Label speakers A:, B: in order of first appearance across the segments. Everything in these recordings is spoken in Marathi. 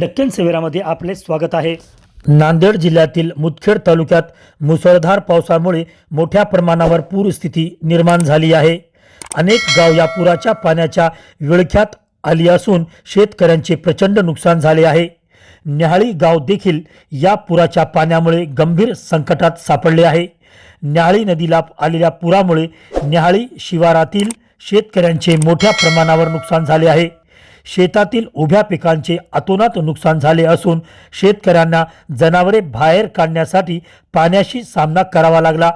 A: डक्कन सेवेरामध्ये आपले स्वागत आहे. नांदेड जिल्ह्यातील मुदखेड तालुक्यात मुसळधार पावसामुळे मोठ्या प्रमाणावर पूरस्थिती निर्माण झाली आहे. अनेक गाव या पुराच्या पाण्याच्या विळख्यात आली असून शेतकऱ्यांचे प्रचंड नुकसान झाले आहे. न्याहाळी गाव देखील या पुराच्या पाण्यामुळे गंभीर संकटात सापडले आहे. न्याहाळी नदीला आलेल्या पुरामुळे न्याहाळी शिवारातील शेतकऱ्यांचे मोठ्या प्रमाणावर नुकसान झाले आहे. शेतातील उभ्या पिकांचे अतोनात नुकसान झाले असून शेतकऱ्यांना जनावरे बाहेर काढण्यासाठी पाण्याशी सामना करावा लागला.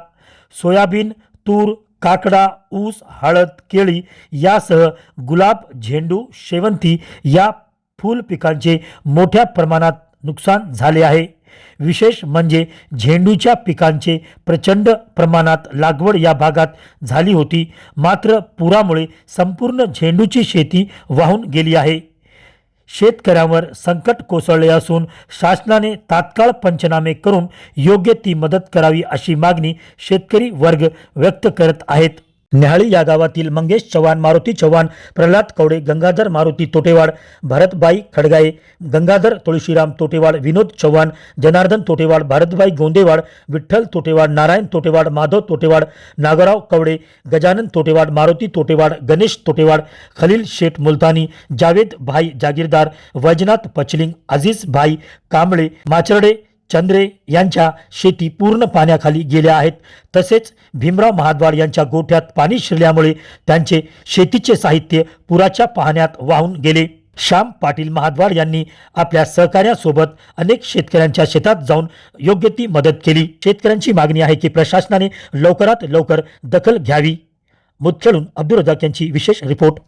A: सोयाबीन तूर काकडा ऊस हळद केळी यासह गुलाब झेंडू शेवंती या फूल पिकांचे मोठ्या प्रमाणात नुकसान झाले आहे. विशेष म्हणजे झेंडूच्या पिकांचे प्रचंड प्रमाणात लागवड या भागात झाली होती. मात्र पुरामुळे संपूर्ण झेंडूची शेती वाहून गेली आहे. शेतकऱ्यांवर संकट कोसळले असून शासनाने तात्काळ पंचनामे करून योग्य ती मदत करावी अशी मागणी शेतकरी वर्ग व्यक्त करत आहेत. न्याहाळी या गावातील मंगेश चव्हाण मारुती चव्हाण प्रल्हाद कवडे गंगाधर मारुती तोटेवाड भरतबाई खडगाळे गंगाधर तुळशीराम तोटेवाड विनोद चव्हाण जनार्दन तोटेवाड भारतबाई गोंदेवाड विठ्ठल तोटेवाड नारायण तोटेवाड माधव तोटेवाड नागराव कवडे गजानन तोटेवाड मारुती तोटेवाड गणेश तोटेवाड खलील शेठ मुलतानी जावेद भाई जागीरदार वैजनाथ पचलिंग अजीज भाई कांबळे माचरडे चंद्रे यांच्या शेती पूर्ण पाण्याखाली गेल्या आहेत. तसेच भीमराव महाद्वार यांच्या गोठ्यात पाणी शिरल्यामुळे त्यांचे शेतीचे साहित्य पुराच्या पाहण्यात वाहून गेले. श्याम पाटील महाद्वार यांनी आपल्या सहकार्यासोबत अनेक शेतकऱ्यांच्या शेतात जाऊन योग्य ती मदत केली. शेतकऱ्यांची मागणी आहे की प्रशासनाने लवकरात लवकर दखल घ्यावी. मुदखेडून अब्दुल रजाक यांची विशेष रिपोर्ट.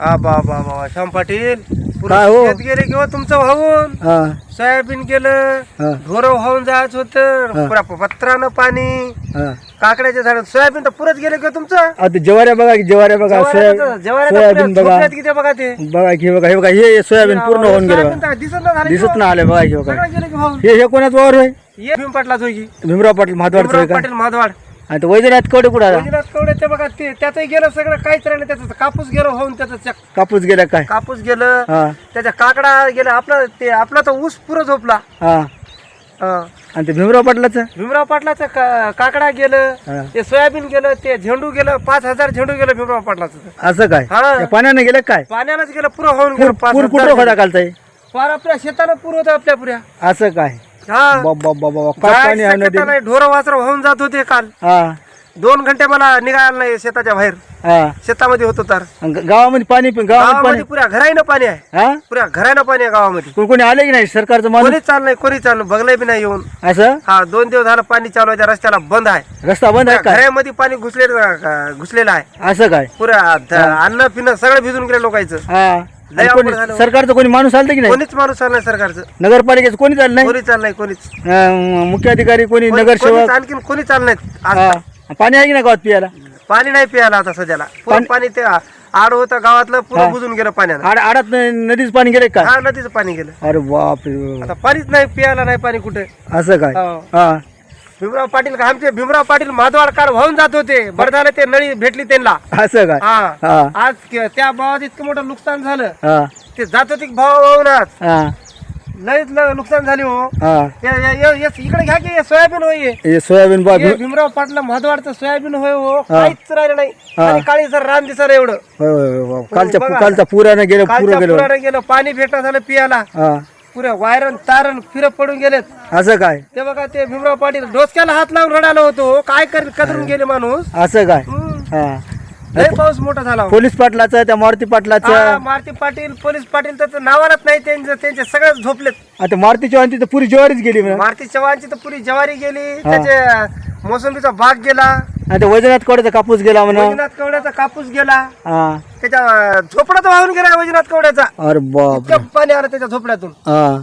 B: हा बा बा बा श्याम पाटील
C: काय हो?
B: शेत गेले किंवा तुमचं वाहून
C: हा.
B: सोयाबीन गेलं
C: हा.
B: ढोर वाहून जायचं होतं पुरा पत्रानं पाणी
C: हा.
B: काकड्याच्या झाड सोयाबीन तर पुरत गेले किंवा तुमचं?
C: आता ज्वाऱ्या बघा की ज्वाऱ्या बघा सोया सोयाबीन बघा.
B: किती बघा ते?
C: बघा की बघा हे बघा हे सोयाबीन पूर्ण होऊन गेलं
B: सोयाबीन
C: बघा
B: तर दिसत नाही झालं
C: दिसत
B: की
C: ना आले बघा की बघा.
B: सगळं गेलं की वाहून.
C: हे हे कोणाच वावर होय?
B: ये भीम पाटलाच की?
C: भीमराव पाटील महाद्वारचं
B: भीमराव
C: आहे का?
B: पाटील माधवाड.
C: आणि तो वैजनाथ कवडे कुठं आला
B: वैजनाथ कवडे ते बघा ते त्याचंही गेलं सगळं काहीच राहिलं त्याचं. कापूस गेलं होऊन त्याचं चक-
C: कापूस गेला काय?
B: कापूस गेलं
C: हा.
B: त्याच्या काकडा गेलं आपलं ते आपला तर ऊस पुरं झोपला.
C: हा. आणि ते भीमराव पाटलाचं?
B: भीमराव पाटलाचं का- काकडा
C: हा.
B: गेलं ते सोयाबीन गेलं ते झेंडू गेलं पाच हजार झेंडू गेलं भीमराव पाटलाचं.
C: असं काय?
B: हा.
C: त्या पाण्याने गेलं काय?
B: पाण्यालाच गेलं पुरं होऊन
C: पूर
B: गेलं पाच
C: पूर कुठं होता
B: पार आपल्या शेतानं पूर होतं आपल्या पुऱ्या.
C: असं काय?
B: हा.
C: बाबा बाबा काय पाणी आहे नदी
B: नाही ढोर वासर वाहून जात होते काल.
C: हा.
B: दोन घंटे मला निघायला नाही शेताच्या बाहेर.
C: हा.
B: शेतामध्ये होतो तर.
C: ग- गावामध्ये पाणी पण गावामध्ये
B: गावामध्ये पुऱ्या घराईनं पाणी आहे.
C: पाणी हा?
B: पुऱ्या घरानं पाणी आहे गावामध्ये.
C: कोण कोणी आले की नाही सरकारचं माणूस?
B: कोणीच चाल नाही कोणी चाल बघलंय बी नाही येऊन.
C: असं?
B: हा दोन दिवस झालं पाणी चालू आहे त्या रस्त्याला बंद आहे.
C: रस्ता बंद आहे काय?
B: घरामध्ये पाणी घुसलेलं घुसलेलं आहे.
C: असं काय?
B: पुऱ्या ध- अन्न पिणं सगळं भिजून गेलं लोकांचं.
C: हा.
B: लय
C: आणि कोणी
B: अवघड झालं.
C: सरकारचं कोणी माणूस आलं की नाही?
B: कोणीच माणूस नाही सरकारचं.
C: नगरपालिकेचं कोणी चाललं नाही?
B: कोणी चाल नाही कोणीच.
C: अं, मुख्याधिकारी कोणी
B: कोणी-
C: नगरसेवक?
B: कोणीच आणखीन कोणी चाल नाही आज.
C: हा. पाणी आहे की नाही गावात पियाला?
B: पाणी नाही प्यायला आता सध्याला. पुरं पाणी ते आड होतं गावातलं पुरं बुजून गेलं पाण्यानं
C: आड आडात न- नदीच पाणी गेले काय
B: हा नदीचं पाणी गेलं.
C: अरे बाप रे.
B: आता पाणीच नाही प्यायला नाही पाणी कुठे?
C: असं काय?
B: हो.
C: हा.
B: भीमराव पाटील का? आमचे भीमराव पाटील माधवाड काल वाहून जात होते. बरं झालं ते नळी भेटली त्यांना.
C: असं काय
B: हा.
C: हा.
B: आज के- त्या भावात इतकं मोठं नुकसान झालं.
C: हा.
B: ते जात होते भाव
C: हा.
B: लयच ल- नुकसान झाले हो.
C: हा.
B: ये- ये- ये- ये- इकडे घ्या की हे सोयाबीन होय हे.
C: हे सोयाबीन बा
B: हे भीमराव पाटील महत्वाचं सोयाबीन होय हो. काहीच राहिलं नाही.
C: हा.
B: आणि काळी सर रान दिसर एवढं.
C: होय, होय, होय, होय. कालच्या
B: बघा.
C: पुरानं गेलं
B: कालच्या
C: गेलं.
B: पुरानं गेलं. पाणी भेटणं झालं पियाला.
C: हा.
B: पुऱ्या वायरन तारण फिर पडून गेलेत.
C: असं काय?
B: ते बघा ते भीमराव पाटील डोसक्याला हात लावून रडायला होतो. काय कर कदरून गेले माणूस?
C: असं काय?
B: हम्म.
C: हा.
B: लय पाऊस मोठा झाला हो.
C: पोलीस पाटलाचं त्या मारुती
B: हा,
C: पाटलाचं
B: मारुती पाटील पोलीस पाटील तर नावालाच नाही त्यांचे त्यांचे सगळे झोपलेत.
C: आता मारुती चव्हाण तिथं पुरी ज्वारीच गेली म्हणा.
B: मारुती चव्हाणची तर पुरी जवारी गेली त्याचे मोसंबीचा बाग गेला.
C: आणि ते वैजनाथ कवड्याचा कापूस गेला म्हणा.
B: वैजनाथ कवड्याचा कापूस गेला.
C: हा.
B: त्याच्या झोपड्यात वाहून गेला वैजनाथ कवड्याचा.
C: अरे बाप
B: इतकं पाणी आलं त्याच्या झोपड्यातून.
C: हा.